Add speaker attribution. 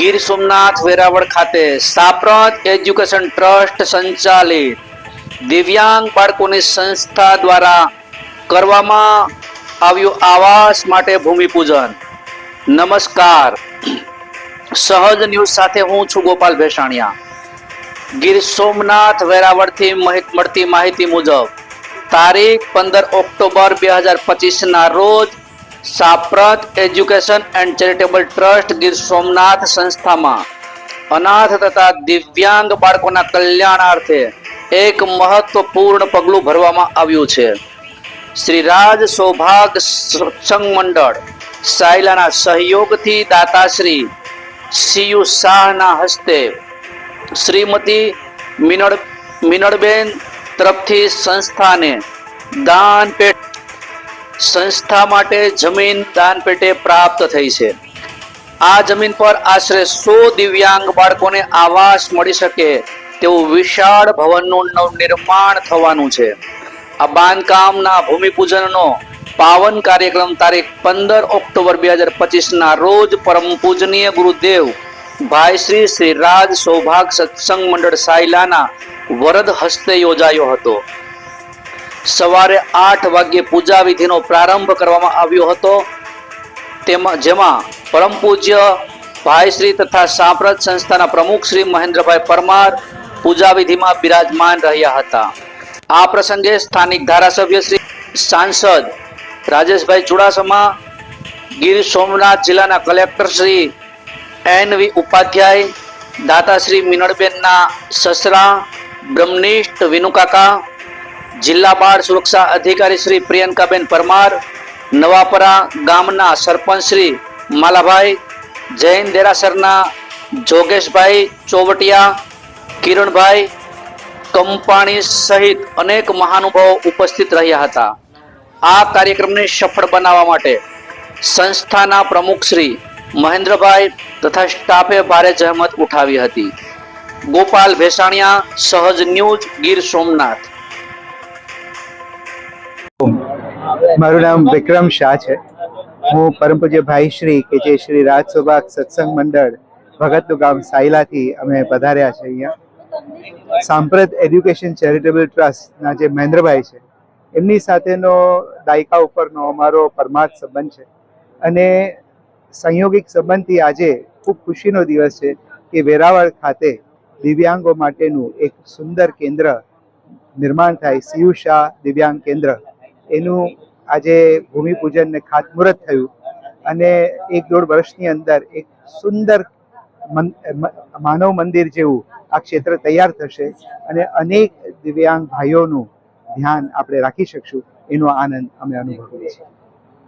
Speaker 1: ગીર સોમનાથ વેરાવળ ખાતે સાપ્રત education trust સંચાલિત દિવ્યાંગ બાળકોની સંસ્થા દ્વારા કરવામાં આવ્યું આવાસ માટે ભૂમિપૂજન નમસ્કાર. સહજ ન્યૂઝ સાથે હું છું ગોપાલ ભેસાણિયા. ગીર સોમનાથ વેરાવળથી મળતી માહિતી મુજબ, તારીખ પંદર ઓક્ટોબર બે હજાર પચીસના રોજ સાપ્રત education and charitable trust Gir Somnath સંસ્થામાં. અનાથ તથા દિવ્યાંગ બાળકોના કલ્યાણાર્થે એક મહત્વપૂર્ણ પગલું ભરવામાં આવ્યું છે. શ્રી રાજ સૌભાગ સત્સંગ મંડળ સાયલાના સહયોગથી દાતાશ્રી સીયુ શાહના હસ્તે શ્રીમતી મિનળ મિનળબેન તરફથી સંસ્થાને દાન પેટ સંસ્થા માટે જમીન દાન પેટે પ્રાપ્ત થઈ છે. આ જમીન પર આશરે સો દિવ્યાંગ બાળકોને આવાસ મળી શકે તેવું વિશાળ ભવનનું નવનિર્માણ થવાનું છે. આ બાંધકામના ભૂમિપૂજનનો પાવન કાર્યક્રમ તારીખ પંદર ઓક્ટોબર બે હજાર પચીસના રોજ પરમ પૂજનીય ગુરુદેવ ભાઈ શ્રી શ્રી રાજ સૌભાગ સત્સંગ મંડળ સાયલાના વરદ હસ્તે યોજાયો હતો. સવારે આઠ વાગ્યે પૂજા વિધિનો પ્રારંભ કરવામાં આવ્યો હતો. તેમાં જેમાં પરમ પૂજ્ય ભાઈશ્રી તથા સાંપ્રત સંસ્થાના પ્રમુખ શ્રી મહેન્દ્રભાઈ પરમાર પૂજા વિધિમાં બિરાજમાન રહ્યા હતા. આ પ્રસંગે સ્થાનિક ધારાસભ્ય શ્રી સાંસદ રાજેશભાઈ ચુડાસમા, ગીર સોમનાથ જિલ્લાના collector Shri N V Upadhyay દાતાશ્રી મિનળબેનના સસરા, બ્રહ્મનિષ્ઠ વિનુકાકા જિલ્લા બાળ સુરક્ષા અધિકારી શ્રી પ્રિયંકાબેન પરમાર, નવાપરા ગામના સરપંચ શ્રી માલાભાઈ, જૈન દેરાસરના જોગેશભાઈ ચોવટિયા, કિરણભાઈ કંપાણી સહિત અનેક મહાનુભાવો ઉપસ્થિત રહ્યા હતા. આ કાર્યક્રમને સફળ બનાવવા માટે સંસ્થાના પ્રમુખ શ્રી મહેન્દ્રભાઈ તથા સ્ટાફે ભારે જહેમત ઉઠાવી હતી. ગોપાલ ભેસાણિયા, સહજ ન્યૂઝ, ગીર સોમનાથ.
Speaker 2: મારું નામ વિક્રમ શાહ છે. હું પરમ પૂજ્ય ભાઈ શ્રી કે જે શ્રી રાજ સુભાગ સત્સંગ મંડળ ભગતનું ગામ સાયલાથી અમે પધાર્યા છે અહીંયા. સાંપ્રત એજ્યુકેશન ચેરિટેબલ ટ્રસ્ટના જે મહેન્દ્રભાઈ છે, એમની સાથેનો દાયકા ઉપરનો અમારો પરમાર્થ સંબંધ છે. અને સંયોગિક સંબંધથી આજે ખૂબ ખુશીનો દિવસ છે કે વેરાવળ ખાતે દિવ્યાંગો માટેનું એક સુંદર કેન્દ્ર નિર્માણ થાય સીયુ શાહ દિવ્યાંગ કેન્દ્ર. એનું આજે ભૂમિપૂજન ને ખાતમુહૂર્ત થયું અને એક દોઢ વર્ષની અંદર એક સુંદર માનવ મંદિર જેવું આ ક્ષેત્ર તૈયાર થશે અને અનેક દિવ્યાંગ ભાઈઓનું ધ્યાન આપણે રાખી શકશું, એનો આનંદ અમે અનુભવીએ છીએ.